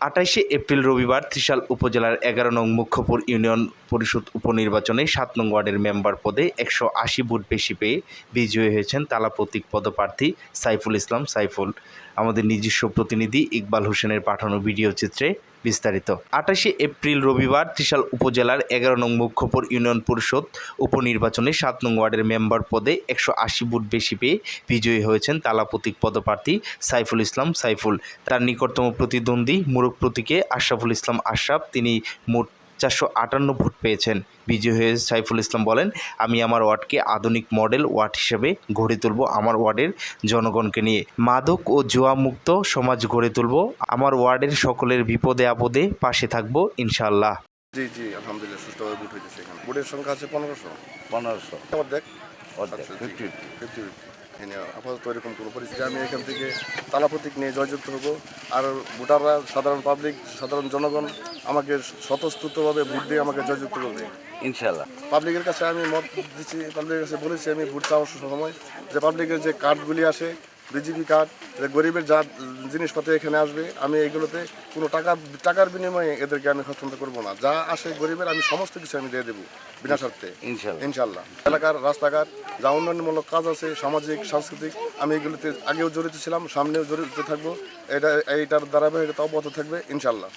আটাইশে April রবিবার ত্রিশাল উপজেলার এগারো নং মুখ্যপুর ইউনিয়ন পরিষদ উপনির্বাচনে সাত নং ওয়ার্ডের মেম্বার পদে একশো আশি ভোট বেশি পেয়ে বিজয়ী হয়েছেন তালা প্রতীক পদপ্রার্থী সাইফুল ইসলাম সাইফুল। আমাদের নিজস্ব প্রতিনিধি ইকবাল হোসেনের পাঠানো ভিডিও চিত্রে বিস্তারিত। আঠাশে এপ্রিল রবিবার ত্রিশাল উপজেলার এগারো নং মুখ্যপুর ইউনিয়ন পরিষদ উপনির্বাচনে সাত নং ওয়ার্ডের মেম্বার পদে একশো আশি ভোট বেশি পেয়ে বিজয়ী হয়েছেন তালা প্রতীক পদপ্রার্থী সাইফুল ইসলাম সাইফুল। তার নিকটতম প্রতিদ্বন্দ্বী মুরুখ প্রতীকে আশরাফুল ইসলাম আশরাফ। তিনি মোট চারশো আটান্ন ভোট পেয়েছেন। বিজয়ী হয়ে সাইফুল ইসলাম বলেন আমি আমার ওয়ার্ডকে আধুনিক মডেল ওয়ার্ড হিসেবে গড়ে তুলব আমার ওয়ার্ডের জনগণকে নিয়ে। মাদক ও জুয়া মুক্ত সমাজ গড়ে তুলব আমার ওয়ার্ডের সকলের বিপদে আপদে পাশে থাকব ইনশাল্লাহ জি জি আলহামদুলিল্লাহ বুট হইতেছে এখানে বুটের সংখ্যা আছে পনেরোশো? পনেরোশো। অর্ধেক? অর্ধেক আচ্ছা, ফিফটি ফিফটি আপাতত এরকম কোনো পরিস্থিতি। আমি এখান থেকে তালা প্রতীক নিয়ে জয়যুক্ত হব। আর ভোটাররা সাধারণ পাবলিক সাধারণ জনগণ আমাকে স্বতঃস্ফূর্তভাবে ভোট দিয়ে আমাকে জয়যুক্ত করবে। ইনশাল্লাহ পাবলিকের কাছে আমি মত দিচ্ছি পাবলিকের কাছে বলেছি আমি ভোট চাওয়ার সময় যে পাবলিকের যে কার্ডগুলি আসে বিজেপি কার্ড গরিবের যা জিনিসপত্র এখানে আসবে আমি এগুলোতে কোনো টাকা টাকার বিনিময়ে এদেরকে আমি হস্তান্তর করব না। যা আসে গরিবের আমি সমস্ত কিছু আমি দিয়ে দেবো বিনা স্বার্থে ইনশাল্লাহ। এলাকার রাস্তাঘাট যা উন্নয়নমূলক কাজ আছে সামাজিক সাংস্কৃতিক আমি এগুলোতে আগেও জড়িত ছিলাম সামনেও জড়িত থাকব। এটা এইটার ধারাবাহিকতা অব্যাহত থাকবে ইনশাল্লাহ।